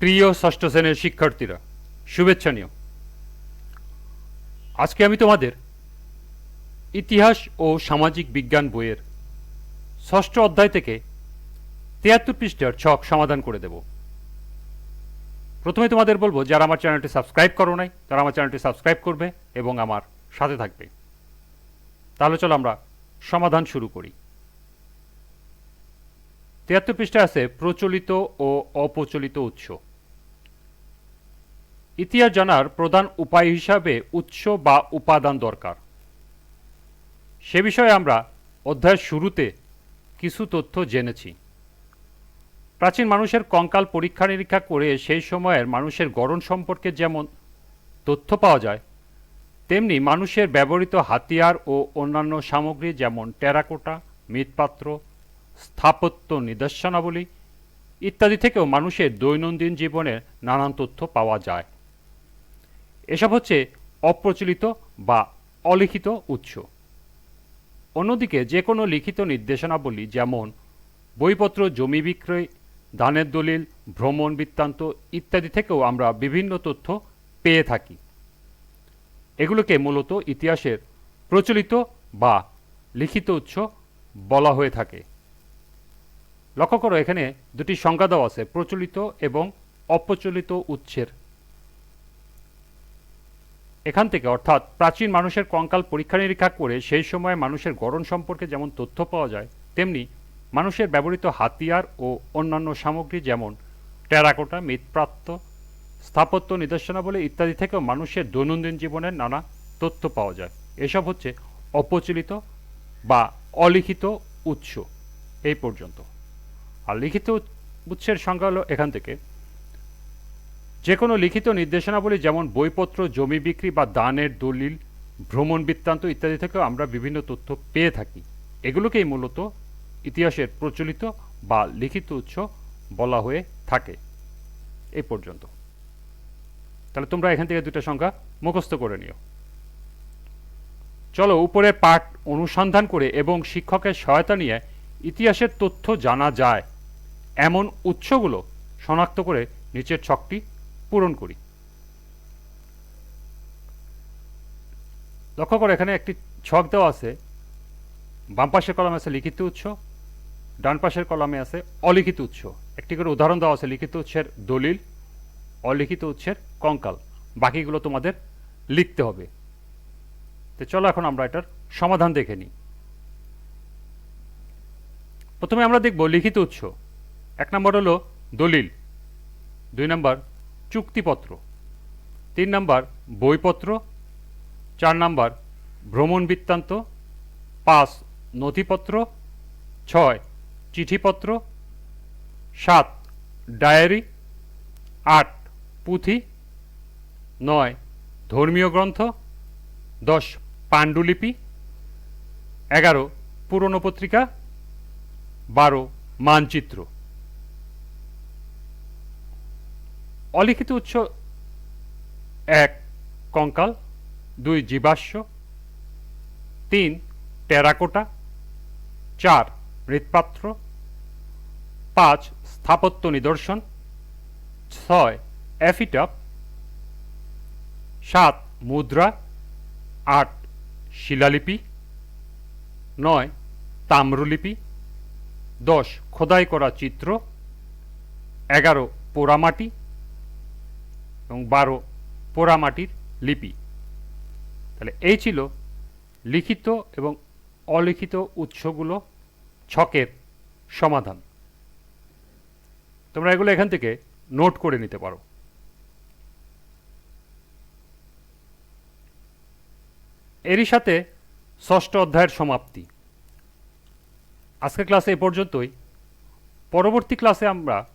প্রিয় ষষ্ঠ শ্রেণির শিক্ষার্থীরা, শুভেচ্ছা নিও। আজকে আমি তোমাদের ইতিহাস ও সামাজিক বিজ্ঞান বইয়ের ষষ্ঠ অধ্যায় থেকে তিয়াত্তর পৃষ্ঠার ছক সমাধান করে দেব। প্রথমে তোমাদের বলব, যারা আমার চ্যানেলটি সাবস্ক্রাইব করো নাই, তারা আমার চ্যানেলটি সাবস্ক্রাইব করবে এবং আমার সাথে থাকবে। তাহলে চলো আমরা সমাধান শুরু করি। তিয়াত্তর পৃষ্ঠায় আছে প্রচলিত ও অপ্রচলিত উৎস। ইতিহাস জানার প্রধান উপায় হিসাবে উৎস বা উপাদান দরকার। সে বিষয়ে আমরা অধ্যায়ের শুরুতে কিছু তথ্য জেনেছি। প্রাচীন মানুষের কঙ্কাল পরীক্ষা নিরীক্ষা করে সেই সময়ের মানুষের গড়ন সম্পর্কে যেমন তথ্য পাওয়া যায়, তেমনি মানুষের ব্যবহৃত হাতিয়ার ও অন্যান্য সামগ্রী যেমন টেরাকোটা, মৃৎপাত্র, স্থাপত্য নিদর্শনাবলী ইত্যাদি থেকেও মানুষের দৈনন্দিন জীবনের নানান তথ্য পাওয়া যায়। এসব হচ্ছে অপ্রচলিত বা অলিখিত উৎস। অন্যদিকে যে কোনো লিখিত নির্দেশনাবলী যেমন বইপত্র, জমি বিক্রয়, দানের দলিল, ভ্রমণ বৃত্তান্ত ইত্যাদি থেকেও আমরা বিভিন্ন তথ্য পেয়ে থাকি। এগুলোকে মূলত ইতিহাসের প্রচলিত বা লিখিত উৎস বলা হয়ে থাকে। লক্ষ্য করো, এখানে দুটি সংজ্ঞা দেওয়া আছে, প্রচলিত এবং অপ্রচলিত উৎসের। এখান থেকে, অর্থাৎ প্রাচীন মানুষের কঙ্কাল পরীক্ষা নিরীক্ষা করে সেই সময়ে মানুষের গড়ন সম্পর্কে যেমন তথ্য পাওয়া যায়, তেমনি মানুষের ব্যবহৃত হাতিয়ার ও অন্যান্য সামগ্রী যেমন টেরাকোটা মৃৎপ্রাপ্ত স্থাপত্য নিদর্শনাবলী ইত্যাদি থেকেও মানুষের দৈনন্দিন জীবনের নানা তথ্য পাওয়া যায়। এসব হচ্ছে অপ্রচলিত বা অলিখিত উৎস। এই পর্যন্ত। আর লিখিত উৎসের সংখ্যা হলো এখান থেকে যে কোনো লিখিত নির্দেশনাবলী যেমন বইপত্র, জমি বিক্রি বা দানের দলিল, ভ্রমণ বৃত্তান্ত ইত্যাদি থেকেও আমরা বিভিন্ন তথ্য পেয়ে থাকি। এগুলোকেই মূলত ইতিহাসের প্রচলিত বা লিখিত উৎস বলা হয়ে থাকে। এই পর্যন্ত। তাহলে তোমরা এখান থেকে দুটো সংখ্যা মুখস্থ করে নিও। চলো উপরে পাঠ অনুসন্ধান করে এবং শিক্ষকের সহায়তা নিয়ে ইতিহাসের তথ্য জানা যায়। এমন উৎসগুলো শনাক্ত করে নিচের ছকটি পূরণ করি। লক্ষ্য করো, এখানে একটি ছক দেওয়া আছে। বাম পাশের কলমে আছে লিখিত উৎস, ডান পাশের কলমে আছে অলিখিত উৎস। একটি করে উদাহরণ দেওয়া আছে লিখিত উৎসের দলিল, অলিখিত উৎসের কঙ্কাল। বাকিগুলো তোমাদের লিখতে হবে। তো চলো এখন আমরা এটার সমাধান দেখে নিই। প্রথমে আমরা দেখব লিখিত উৎস। এক নম্বর হলো দলিল। দুই নম্বর চুক্তিপত্র। তিন নম্বর, বইপত্র। চার নম্বর, ভ্রমণ বৃত্তান্ত। পাঁচ, নথিপত্র। ছয়, চিঠিপত্র। সাত, ডায়েরি। আট, পুঁথি। নয়, ধর্মীয় গ্রন্থ। দশ, পাণ্ডুলিপি। এগারো, পুরনো পত্রিকা। বারো, মানচিত্র। অলিখিত উৎস এক, কঙ্কাল, দুই, জীবাশ্ম, তিন, টেরাকোটা, চার, মৃৎপাত্র, পাঁচ, স্থাপত্য নিদর্শন, ছয় অ্যাফিটাপ সাত, মুদ্রা, আট, শিলালিপি, নয়, তাম্রলিপি, দশ, খোদাই করা চিত্র, এগারো, পোড়ামাটি এবং বারো পোড়ামাটির লিপি। তাহলে এই ছিল লিখিত এবং অলিখিত উৎসগুলো ছকের সমাধান। তোমরা এগুলো এখান থেকে নোট করে নিতে পারো। এরই সাথে ষষ্ঠ অধ্যায়ের সমাপ্তি। আজকের ক্লাসে এ পর্যন্তই। পরবর্তী ক্লাসে আমরা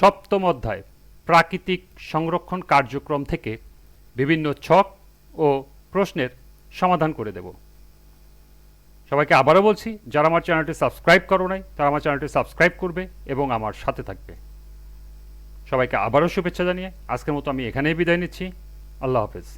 সপ্তম অধ্যায় প্রাকৃতিক সংরক্ষণ কার্যক্রম থেকে বিভিন্ন ছক ও প্রশ্নের সমাধান করে দেব। সবাইকে আবারও বলছি, যারা আমার চ্যানেলটি সাবস্ক্রাইব করো নাই, তারা আমার চ্যানেলটি সাবস্ক্রাইব করবে এবং আমার সাথে থাকবে। সবাইকে আবারও শুভেচ্ছা জানিয়ে আজকের মতো আমি এখানেই বিদায় নিচ্ছি। আল্লাহ হাফেজ।